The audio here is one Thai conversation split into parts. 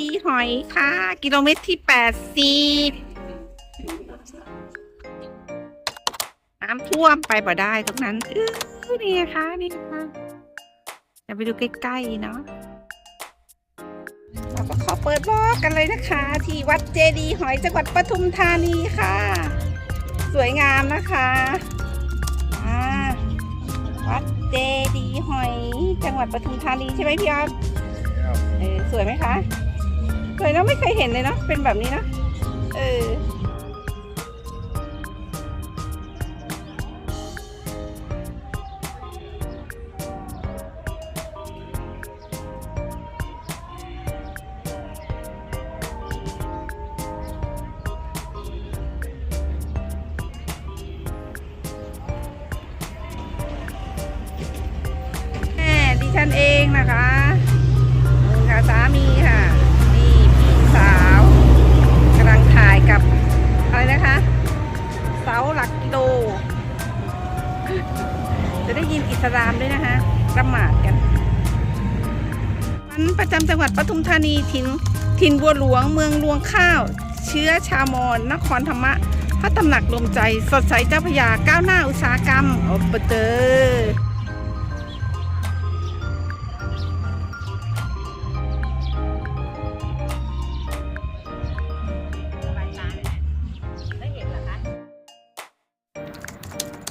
ดีย์หอยค่ะ กิโลเมตรที่แปดสิบน้ำท่วมไปบ่ได้ตรงนั้นอื้อนี่นะคะนี่ค่ะจะไปดูใกล้ๆเนาะเราก็ขอเปิดบอกกันเลยนะคะ ที่วัดเจดีย์หอยจังหวัดปทุมธานีค่ะ สวยงามนะคะอ่าวัดเจดีย์หอย จังหวัดปทุมธานีใช่ไหมพี่ออฟเออสวยไหมคะ สวยนะไม่เคยเห็นเลยนะเป็นแบบนี้นะเออแม่ดิฉันเองนะคะ นะคะ เสาหลักกิโล จะได้ยินอิสลามด้วยนะคะประมาทกันวันประจำจังหวัดปทุมธานีถิ่นถิ่นบัวหลวงเมืองรวงข้าว เชื้อชาวมอญนครธรรมะพระตำหนักลมใจ สดใสเจ้าพยาก้าวหน้าอุตสาหกรรมโอปเตอร์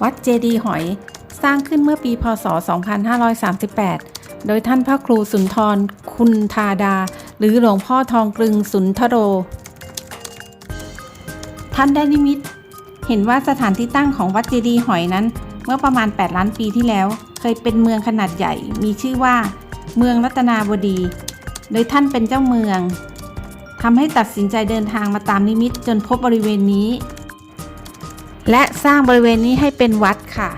วัดเจดีหอย สร้างขึ้นเมื่อปีพศ 2538 โดยท่านพระครูสุนทร คุณธาดา หรือหลวงพ่อทองกลึงสุนทโร ท่านได้นิมิต เห็นว่าสถานที่ตั้งของวัดเจดีหอยนั้น เมื่อประมาณ 8 ล้านปีที่แล้ว เคยเป็นเมืองขนาดใหญ่ มีชื่อว่า เมืองรัตนาบดี โดยท่านเป็นเจ้าเมืองทำให้ตัดสินใจเดินทางมาตามนิมิตจนพบบริเวณนี้ และสร้างบริเวณนี้ให้เป็นวัดค่ะ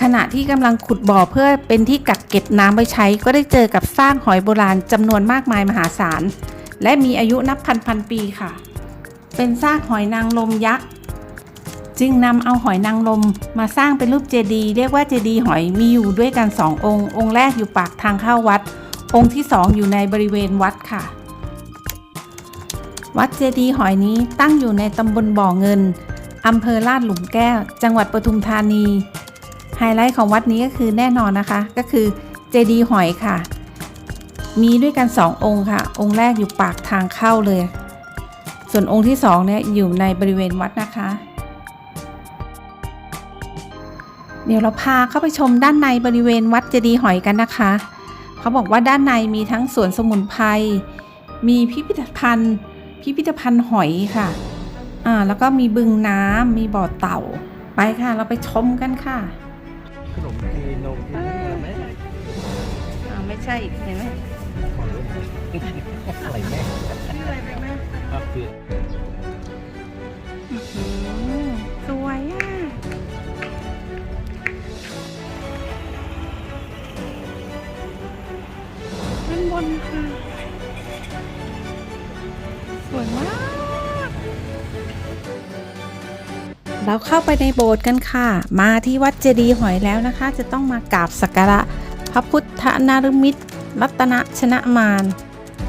ขณะที่กำลังขุดบ่อเพื่อเป็นที่กักเก็บน้ำไว้ใช้ ก็ได้เจอกับซากหอยโบราณจำนวนมากมายมหาศาล และมีอายุนับพันพันปีค่ะ เป็นซากหอยนางรมยักษ์จึงนำเอาหอยนางรมมาสร้างเป็นรูปเจดีย์เรียกว่าเจดีย์หอยมีอยู่ด้วยกันสององค์ องค์แรกอยู่ปากทางเข้าวัด องค์ที่สองอยู่ในบริเวณวัดค่ะ วัดเจดีย์หอยนี้ตั้งอยู่ในตำบลบ่อเงิน อำเภอลาดหลุมแก้ว จังหวัดปทุมธานี ไฮไลท์ของวัดนี้ก็คือแน่นอนนะคะ ก็คือเจดีย์หอยค่ะ มีด้วยกันสององค์ค่ะ องค์แรกอยู่ปากทางเข้าเลย ส่วนองค์ที่สองเนี่ยอยู่ในบริเวณวัดนะคะ เดี๋ยวเราพาเข้าไปชมด้านในบริเวณวัดเจดีย์หอยกันนะคะ เขาบอกว่าด้านในมีทั้งสวนสมุนไพร มีพิพิธภัณฑ์ พิพิธภัณฑ์หอยค่ะ อ่าแล้วก็มีบึงน้ำมีบ่อเต่า ไปค่ะ เราไปชมกันค่ะขนมจีนนมที่นี่อะไรไหมอ้าวไม่ใช่อีกเห็นไหมขอรู้อะไรแม่ชื่ออะไรไปแม่ครับคืออื้อ เราเข้าไปในโบสถ์กันค่ะ มาที่วัดเจดีย์หอยแล้วนะคะ จะต้องมากราบสักการะพระพุทธนารมิตร รัตนชนะมาร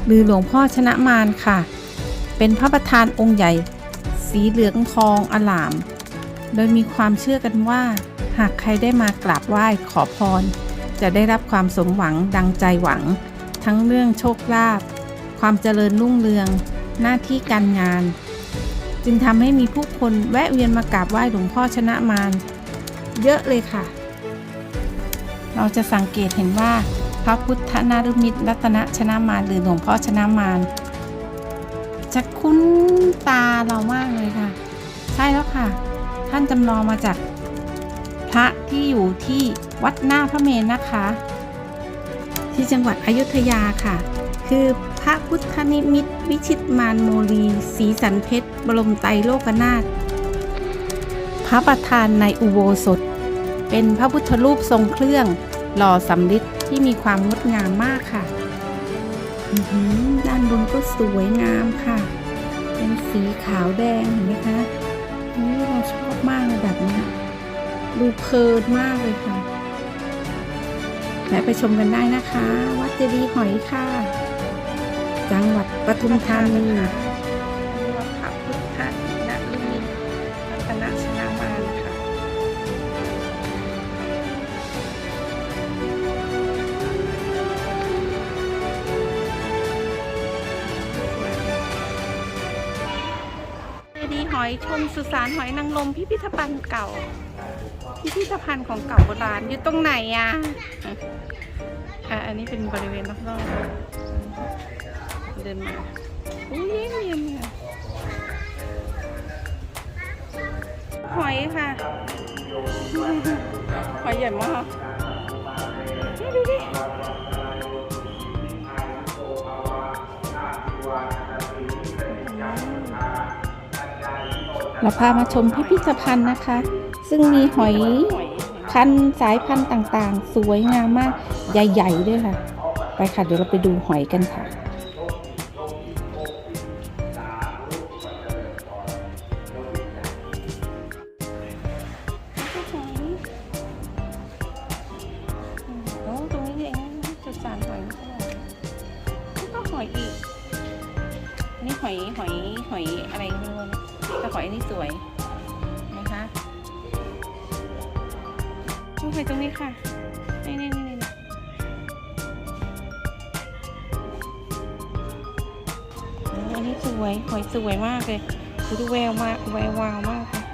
หรือหลวงพ่อชนะมารค่ะ เป็นพระประธานองค์ใหญ่ สีเหลืองทองอลาม โดยมีความเชื่อกันว่า หากใครได้มากราบไหว้ขอพร จะได้รับความสมหวังดังใจหวัง ทั้งเรื่องโชคลาภความเจริญรุ่งเรือง หน้าที่การงาน จึงทำให้มีผู้คนแวะเวียนมากราบไหว้หลวงพ่อชนะมารเยอะเลยค่ะ เราจะสังเกตเห็นว่า พระพุทธนารุมิตรรัตนชนะมารหรือหลวงพ่อชนะมารจะคุ้นตาเรามากเลยค่ะ ใช่แล้วค่ะ ท่านจำลองมาจากพระที่อยู่ที่วัดหน้าพระเมรุนะคะ ที่จังหวัดอยุธยาค่ะ คือ พระพุทธนิมิตวิชิตมารโมลีสีสันเพชร บรมไตรโลกนาถพระประธานในอุโบสถ เป็นพระพุทธรูปทรงเครื่อง หล่อสำริดที่มีความงดงามมากค่ะด้านบนก็สวยงามค่ะ เป็นสีขาวแดงเห็นไหมคะนี่เราชอบมากเลยแบบนี้ดูเพลินมากเลยค่ะ และไปชมกันได้นะคะ วัดเจดีย์หอยค่ะ จังหวัดปทุมธานีวัดพระพุทธนรุมิตรัตนชนะมานค่ะเจดีย์หอยชมสุสานหอยนางรมพิพิธภัณฑ์เก่า พิพิธภัณฑ์ของเก่าโบราณอยู่ตรงไหนอะอะอันนี้เป็นบริเวณรอบๆเดินมาอุ้ยเย็นๆค่ะหอยค่ะ หอยใหญ่มากนี่ดูดิเราพามาชมพิพิธภัณฑ์นะคะ ซึ่งมีหอยหอยพันธุ์สายพันธุ์ต่างๆ สวยงามมาก ใหญ่ ๆ ด้วยค่ะ ไปค่ะ เดี๋ยวเราไปดูหอยกันค่ะ นนี้สวยนะคะดูหอยตรงนี้ค่ะ นี่นี่นี่นี่อันนี้สวยหอยสวยมากเลยดูดูแววมากแวววาวมากเลย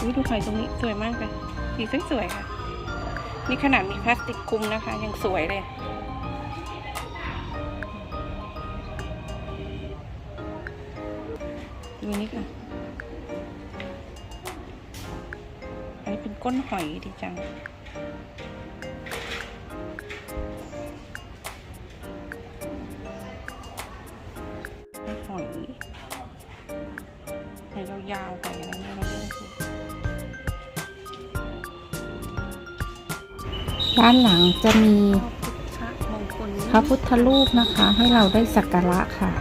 อุ๊ยดูหอยตรงนี้สวยมากเลยสีสวยๆค่ะ นี่ขนาดมีพลาสติกคลุมนะคะ ยังสวยเลย ดูนี่ค่ะ อันนี้เป็นก้นหอยดีจังเป็นหอยหอยยาวๆหอยอะไรเนี่ยเราไม่รู้ด้านหลังจะมีพระมงคลพระพุทธรูปนะคะ ให้เราได้สักการะค่ะ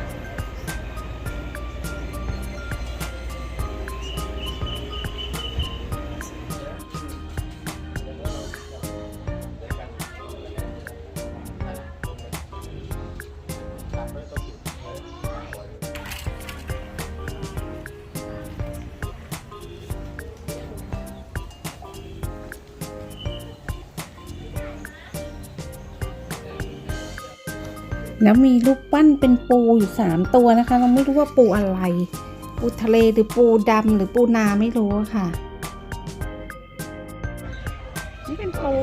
แล้วมีรูปปั้นเป็นปูอยู่สามตัวนะคะ เราไม่รู้ว่าปูอะไร ปูทะเลหรือปูดำหรือปูนาไม่รู้อะค่ะ นี่เป็นปู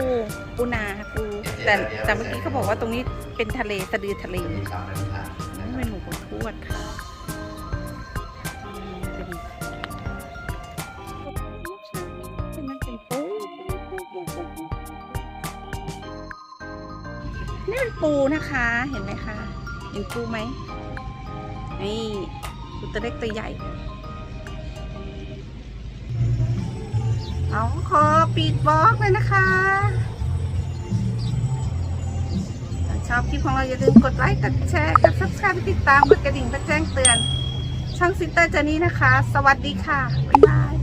ปูนาค่ะปูแต่แต่เมื่อกี้เขาบอกว่าตรงนี้เป็นทะเลสะดือทะเลนี่เป็นหมูปูทวดค่ะ นี่เป็นปูนะคะ เห็นไหมคะ เห็นปูไหมนี่ปูตัวเล็กตัวใหญ่ เอาขอปิดบล็อกเลยนะคะชอบคลิปของเราอย่าลืมกดไลค์ กดแชร์ กด subscribe ติดตาม กดกระดิ่งเพื่อแจ้งเตือน ช่องซิสเตอร์เจนี่นะคะ สวัสดีค่ะ บ๊ายบาย